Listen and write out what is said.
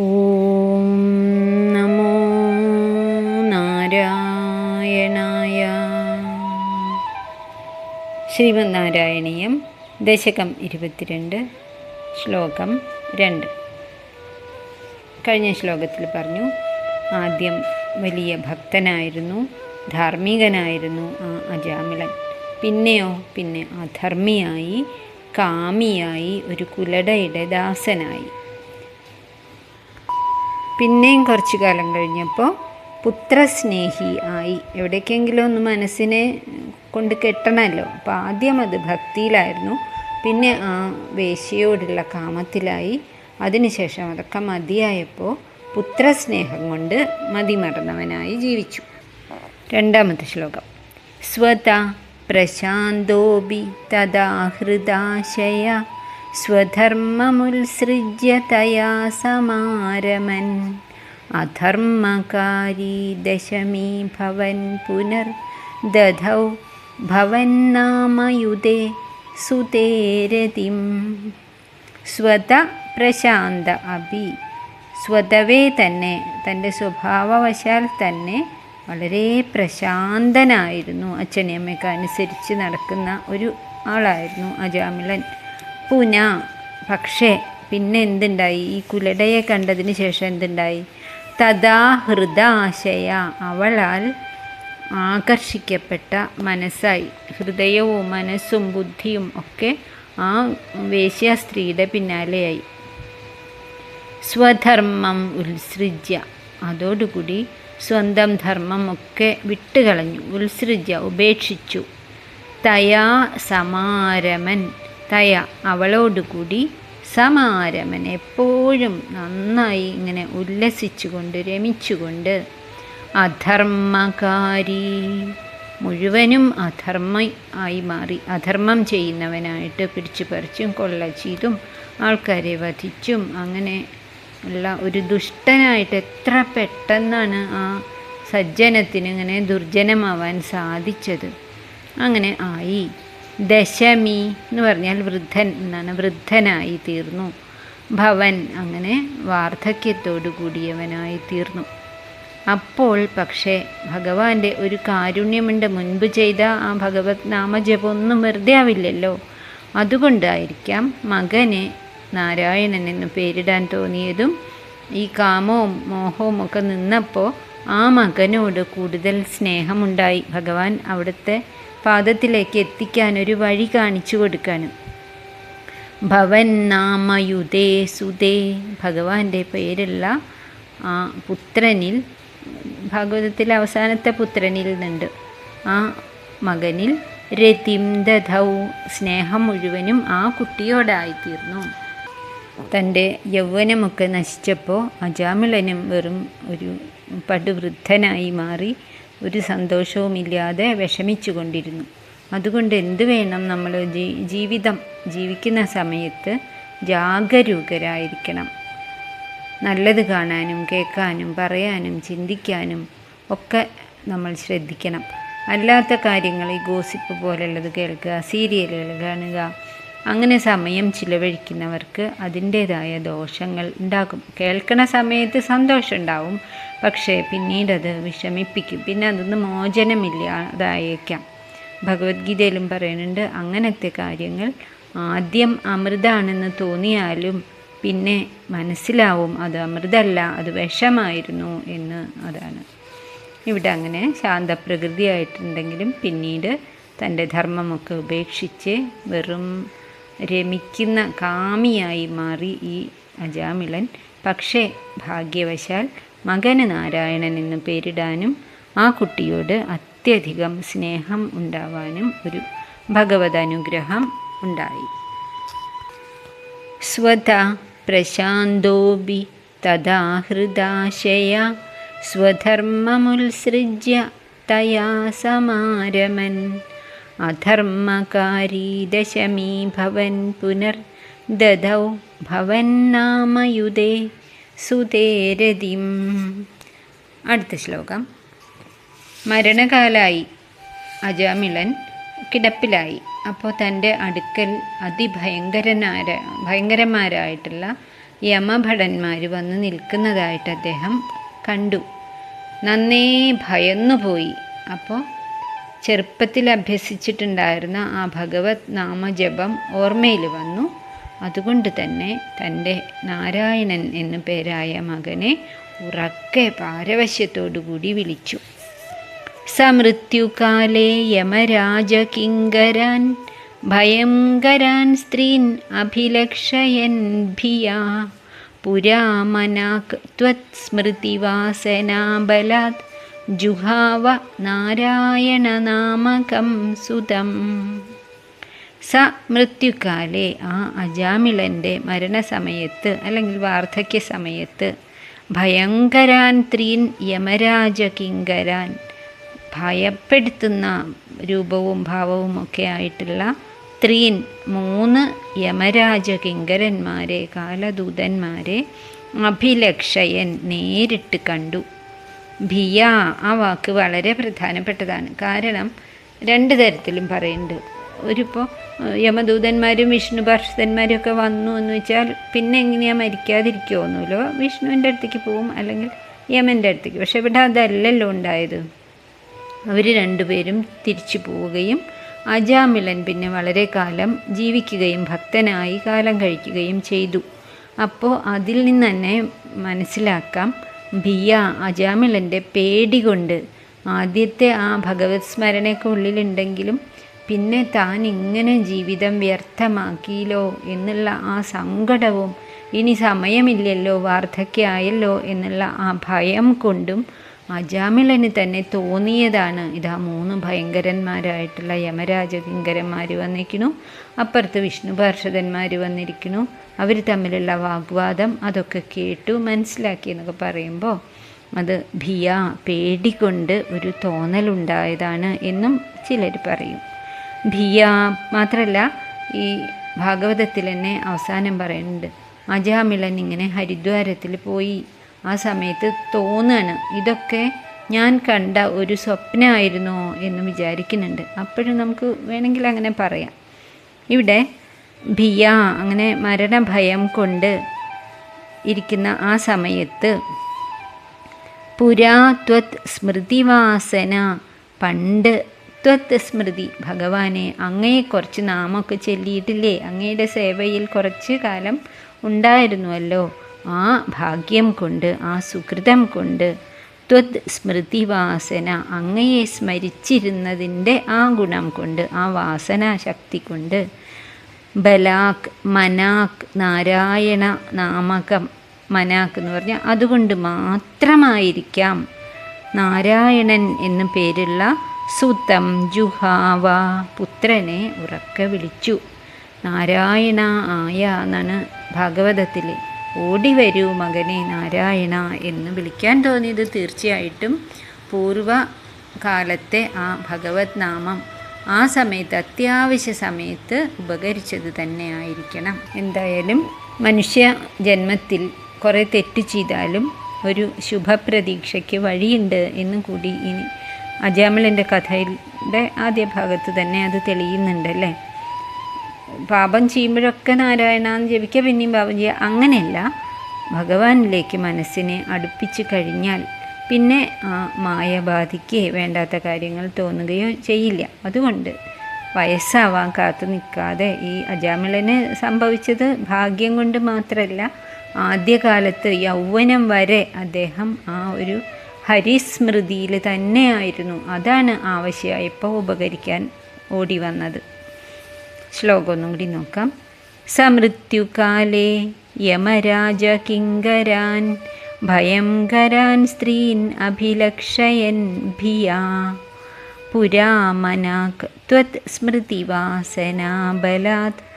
ഓം നമോ നാരായണായ. ശ്രീമന്നാരായണീയം ദശകം ഇരുപത്തിരണ്ട് ശ്ലോകം രണ്ട്. കഴിഞ്ഞ ശ്ലോകത്തിൽ പറഞ്ഞു ആദ്യം വലിയ ഭക്തനായിരുന്നു ധാർമ്മികനായിരുന്നു ആ അജാമിളൻ. പിന്നെയോ പിന്നെ അധർമ്മിയായി കാമിയായി ഒരു കുലടയുടെ ദാസനായി. പിന്നെയും കുറച്ചു കാലം കഴിഞ്ഞപ്പോൾ പുത്രസ്നേഹി ആയി. എവിടേക്കെങ്കിലും ഒന്ന് മനസ്സിനെ കൊണ്ട് കെട്ടണമല്ലോ അപ്പോൾ ആദ്യം അത് ഭക്തിയിലായിരുന്നു. പിന്നെ ആ വേശ്യയോടുള്ള കാമത്തിലായി. അതിനുശേഷം അതൊക്കെ മതിയായപ്പോൾ പുത്രസ്നേഹം കൊണ്ട് മതിമറന്നവനായി ജീവിച്ചു. രണ്ടാമത്തെ ശ്ലോകം. സ്വത പ്രശാന്തോപി തഥാ ഹൃദാശയ സ്വധർമ്മമുത്സൃജ്യ തയാ സമാരമൻ. അധർമ്മകാരി ദശമീ ഭവൻ പുനർ ദധൗ ഭവന്നാമയുതേ സുതേരതിം. സ്വത പ്രശാന്ത അഭി. സ്വതവേ തന്നെ തന്റെ സ്വഭാവവശാൽ തന്നെ വളരെ പ്രശാന്തനായിരുന്നു. അച്ഛനമ്മയ്ക്ക് അനുസരിച്ച് നടക്കുന്ന ഒരു ആളായിരുന്നു അജാമിളൻ. പുന. പക്ഷേ പിന്നെ എന്തുണ്ടായി? ഈ കുലടയെ കണ്ടതിന് ശേഷം എന്തുണ്ടായി? തഥാ ഹൃദാശയ അവളാൽ ആകർഷിക്കപ്പെട്ട മനസ്സായി. ഹൃദയവും മനസ്സും ബുദ്ധിയും ഒക്കെ ആ വേശ്യ സ്ത്രീയുടെ പിന്നാലെയായി. സ്വധർമ്മം ഉത്സൃജ്യ. അതോടുകൂടി സ്വന്തം ധർമ്മം ഒക്കെ വിട്ടുകളഞ്ഞു. ഉത്സൃജ്യ ഉപേക്ഷിച്ചു. തയാ സമാരമൻ. തയ അവളോടുകൂടി സമാരമൻ എപ്പോഴും നന്നായി ഇങ്ങനെ ഉല്ലസിച്ചുകൊണ്ട് രമിച്ചുകൊണ്ട് അധർമ്മകാരി മുഴുവനും അധർമ്മ ആയി മാറി. അധർമ്മം ചെയ്യുന്നവനായിട്ട് പിടിച്ചു പറിച്ചും കൊള്ള ചെയ്തും ആൾക്കാരെ വധിച്ചും അങ്ങനെ ഉള്ള ഒരു ദുഷ്ടനായിട്ട് എത്ര പെട്ടെന്നാണ് ആ സജ്ജനത്തിന് ഇങ്ങനെ ദുർജനമാവാൻ സാധിച്ചത്. അങ്ങനെ ആയി. ദശമി എന്ന് പറഞ്ഞാൽ വൃദ്ധൻ എന്നാണ്. വൃദ്ധനായി തീർന്നു. ഭവൻ അങ്ങനെ വാർദ്ധക്യത്തോടു കൂടിയവനായി തീർന്നു. അപ്പോൾ പക്ഷേ ഭഗവാന്റെ ഒരു കാരുണ്യമുണ്ട്. മുൻപ് ചെയ്ത ആ ഭഗവത് നാമജപമൊന്നും വെറുതെ ആവില്ലല്ലോ. അതുകൊണ്ടായിരിക്കാം മകനെ നാരായണൻ എന്ന് പേരിടാൻ തോന്നിയതും ഈ കാമവും മോഹവും ഒക്കെ നിന്നപ്പോൾ ആ മകനോട് കൂടുതൽ സ്നേഹമുണ്ടായി. ഭഗവാൻ അവിടുത്തെ പാദത്തിലേക്ക് എത്തിക്കാൻ ഒരു വഴി കാണിച്ചു കൊടുക്കാനും. ഭവൻ നാമയുതേ സുതേ. ഭഗവാന്റെ പേരുള്ള ആ പുത്രനിൽ ഭാഗവതത്തിലെ അവസാനത്തെ പുത്രനിൽ നിന്നുണ്ട്. ആ മകനിൽ രതിം ദധൗ. സ്നേഹം മുഴുവനും ആ കുട്ടിയോടായിത്തീർന്നു. തന്റെ യൗവനമൊക്കെ നശിച്ചപ്പോൾ അജാമിളനും വെറും ഒരു പടുവൃദ്ധനായി മാറി ഒരു സന്തോഷവുമില്ലാതെ വിഷമിച്ചു കൊണ്ടിരുന്നു അതുകൊണ്ട് എന്തു വേണം നമ്മൾ ജീവിതം ജീവിക്കുന്ന സമയത്ത് ജാഗരൂകരായിരിക്കണം. നല്ലത് കാണാനും കേൾക്കാനും പറയാനും ചിന്തിക്കാനും ഒക്കെ നമ്മൾ ശ്രദ്ധിക്കണം. അല്ലാത്ത കാര്യങ്ങൾ ഈ ഗോസിപ്പ് പോലുള്ളത് കേൾക്കുക സീരിയലുകൾ കാണുക അങ്ങനെ സമയം ചിലവഴിക്കുന്നവർക്ക് അതിന്റേതായ ദോഷങ്ങൾ ഉണ്ടാകും. കേൾക്കണ സമയത്ത് സന്തോഷം ഉണ്ടാവും. പക്ഷേ പിന്നീട് അത് വിഷമിപ്പിക്കും. പിന്നെ അതൊന്ന് മോചനമില്ലാതായേക്കാം ഭഗവത്ഗീതയിലും പറയുന്നുണ്ട് അങ്ങനത്തെ കാര്യങ്ങൾ ആദ്യം അമൃതാണെന്ന് തോന്നിയാലും പിന്നെ മനസ്സിലാവും അത് അമൃതല്ല അത് വിഷമായിരുന്നു എന്ന് അതാണ്. ഇവിടെ അങ്ങനെ ശാന്തപ്രകൃതിയായിട്ടുണ്ടെങ്കിലും പിന്നീട് തന്റെ ധർമ്മമൊക്കെ ഉപേക്ഷിച്ച് വെറും രമിക്കുന്ന കാമിയായി മാറി ഈ അജാമിളൻ. പക്ഷേ ഭാഗ്യവശാൽ മകന് നാരായണൻ എന്ന് പേരിടാനും ആ കുട്ടിയോട് അത്യധികം സ്നേഹം ഉണ്ടാവാനും ഒരു ഭഗവത് അനുഗ്രഹം ഉണ്ടായി. സ്വത പ്രശാന്തോപി തഥാ ഹൃദാശയ സ്വധർമ്മമുത്സൃജ്യ തയാ സമാരമൻ. അധർമ്മകാരി ദശമീ ഭവൻ പുനർ ദധൗ ഭവന്നാമയുതേ സുതേരതിം അടുത്ത ശ്ലോകം. മരണകാലായി അജാമിളൻ കിടപ്പിലായി. അപ്പോൾ തന്റെ അടുക്കൽ അതിഭയങ്കരനാര ഭയങ്കരന്മാരായിട്ടുള്ള യമഭടന്മാർ വന്ന് നിൽക്കുന്നതായിട്ട് അദ്ദേഹം കണ്ടു. നന്നേ ഭയന്നുപോയി. അപ്പോൾ ചെറുപ്പത്തിൽ അഭ്യസിച്ചിട്ടുണ്ടായിരുന്ന ആ ഭഗവത് നാമജപം ഓർമ്മയിൽ വന്നു. അതുകൊണ്ട് തന്നെ തന്റെ നാരായണൻ എന്നു പേരായ മകനെ ഉറക്കെ പാരവശ്യത്തോടുകൂടി വിളിച്ചു. സമൃത്യുകാലേ യമരാജകിങ്കരാൻ ഭയങ്കരാൻ സ്ത്രീൻ അഭിലക്ഷയൻ ഭിയാ. പുരാമനാക് ത്വത്സ്മൃതിവാസനാബലാത് ജുഹാവ നാരായണനാമകം സുതം. സ മൃത്യുകാലെ ആ അജാമിളന്റെ മരണസമയത്ത് അല്ലെങ്കിൽ വാർദ്ധക്യ സമയത്ത് ഭയങ്കരാൻ ത്രീൻ യമരാജ കിങ്കരാൻ ഭയപ്പെടുത്തുന്ന രൂപവും ഭാവവും ഒക്കെ ആയിട്ടുള്ള ത്രീൻ മൂന്ന് യമരാജ കിങ്കരന്മാരെ കാലദൂതന്മാരെ അഭിലക്ഷയൻ നേരിട്ട് കണ്ടു. ഭിയ ആ വാക്ക് വളരെ പ്രധാനപ്പെട്ടതാണ്. കാരണം രണ്ട് തരത്തിലും പറയുന്നുണ്ട്. ഒരിപ്പോൾ യമദൂതന്മാരും വിഷ്ണു പാർഷദന്മാരും ഒക്കെ വന്നു എന്ന് വെച്ചാൽ പിന്നെ എങ്ങനെയാണ് മരിക്കാതിരിക്കുമോന്നുമല്ലോ വിഷ്ണുവിന്റെ അടുത്തേക്ക് പോവും അല്ലെങ്കിൽ യമന്റെ അടുത്തേക്ക്. പക്ഷെ ഇവിടെ അതല്ലല്ലോ ഉണ്ടായത്. അവർ രണ്ടുപേരും തിരിച്ചു പോവുകയും അജാമിലൻ പിന്നെ വളരെ കാലം ജീവിക്കുകയും ഭക്തനായി കാലം കഴിക്കുകയും ചെയ്തു. അപ്പോൾ അതിൽ നിന്ന് തന്നെ മനസ്സിലാക്കാം ബിയ അജാമിളന്റെ പേടി കൊണ്ട് ആദ്യത്തെ ആ ഭഗവത് സ്മരണയൊക്കെ ഉള്ളിലുണ്ടെങ്കിലും പിന്നെ താൻ ഇങ്ങനെ ജീവിതം വ്യർത്ഥമാക്കിയല്ലോ എന്നുള്ള ആ സങ്കടവും ഇനി സമയമില്ലല്ലോ വാർദ്ധക്യമായല്ലോ എന്നുള്ള ആ ഭയം കൊണ്ടും അജാമിളന് തന്നെ തോന്നിയതാണ്. ഇതാ മൂന്ന് ഭയങ്കരന്മാരായിട്ടുള്ള യമരാജകിങ്കരന്മാർ വന്നിരിക്കുന്നു. അപ്പുറത്ത് വിഷ്ണു പാർഷദന്മാർ വന്നിരിക്കുന്നു. അവർ തമ്മിലുള്ള വാഗ്വാദം അതൊക്കെ കേട്ടു മനസ്സിലാക്കി എന്നൊക്കെ പറയുമ്പോൾ അത് ഭിയ പേടികൊണ്ട് ഒരു തോന്നലുണ്ടായതാണ് എന്നും ചിലർ പറയും. ഭിയ മാത്രമല്ല ഈ ഭാഗവതത്തിൽ തന്നെ അവസാനം പറയുന്നുണ്ട് അജാമിളൻ ഇങ്ങനെ ഹരിദ്വാരത്തിൽ പോയി ആ സമയത്ത് തോന്നുകയാണ് ഇതൊക്കെ ഞാൻ കണ്ട ഒരു സ്വപ്നമായിരുന്നോ എന്ന് വിചാരിക്കുന്നുണ്ട്. അപ്പോഴും നമുക്ക് വേണമെങ്കിൽ അങ്ങനെ പറയാം. ഇവിടെ ഭിയ അങ്ങനെ മരണഭയം കൊണ്ട് ഇരിക്കുന്ന ആ സമയത്ത് പുരാ ത്വത് സ്മൃതിവാസന പണ്ട് ത്വത് സ്മൃതി ഭഗവാനെ അങ്ങയെ കുറച്ച് നാമൊക്കെ ചൊല്ലിയിട്ടില്ലേ? അങ്ങയുടെ സേവയിൽ കുറച്ച് കാലം ഉണ്ടായിരുന്നുവല്ലോ. ആ ഭാഗ്യം കൊണ്ട് ആ സുഹൃതം കൊണ്ട് ത്വത് സ്മൃതിവാസന അങ്ങയെ സ്മരിച്ചിരുന്നതിന്റെ ആ ഗുണം കൊണ്ട് ആ വാസനാശക്തി കൊണ്ട് ബലാക് മനാക് നാരായണ നാമകം മനാക്ക് എന്ന് പറഞ്ഞാൽ അതുകൊണ്ട് മാത്രമായിരിക്കാം. നാരായണൻ എന്നു പേരുള്ള സുതം ജുഹാവ പുത്രനെ ഉറക്കെ വിളിച്ചു. നാരായണ ആയ എന്നാണ് ഭാഗവതത്തിൽ ഓടി വരൂ മകനെ നാരായണ എന്ന് വിളിക്കാൻ തോന്നിയത് തീർച്ചയായിട്ടും പൂർവകാലത്തെ ആ ഭഗവത് നാമം ആ സമയത്ത് അത്യാവശ്യ സമയത്ത് ഉപകരിച്ചത് തന്നെ ആയിരിക്കണം. എന്തായാലും മനുഷ്യ ജന്മത്തിൽ കുറേ തെറ്റ് ചെയ്താലും ഒരു ശുഭപ്രതീക്ഷയ്ക്ക് വഴിയുണ്ട് എന്നും കൂടി ഇനി അജാമിളിന്റെ കഥയുടെ ആദ്യ ഭാഗത്ത് തന്നെ അത് തെളിയുന്നുണ്ടല്ലേ പാപം ചെയ്യുമ്പോഴൊക്കെ നാരായണ എന്ന് ജപിക്കുക പിന്നെയും പാപം ചെയ്യുക. അങ്ങനെയല്ല. ഭഗവാനിലേക്ക് മനസ്സിനെ അടുപ്പിച്ച് കഴിഞ്ഞാൽ പിന്നെ ആ മായ ബാധിക്കുകയോ വേണ്ടാത്ത കാര്യങ്ങൾ തോന്നുകയോ ചെയ്യില്ല. അതുകൊണ്ട് വയസ്സാവാൻ കാത്തു നിൽക്കാതെ ഈ അജാമിളന് സംഭവിച്ചത് ഭാഗ്യം കൊണ്ട് മാത്രമല്ല ആദ്യകാലത്ത് യൗവനം വരെ അദ്ദേഹം ആ ഒരു ഹരിസ്മൃതിയിൽ തന്നെയായിരുന്നു. അതാണ് ആവശ്യമായപ്പോൾ ഉപകരിക്കാൻ ഓടി വന്നത്. ശ്ലോകം ഒന്നും കൂടി നോക്കാം. സമൃത്യുകാലേ യമരാജ കിങ്കരാൻ ഭയങ്കരാൻ സ്ത്രീൻ അഭിലക്ഷയൻ ഭിയാ. പുരാമനാക് ത്വത് സ്മൃതിവാസനാബലാത്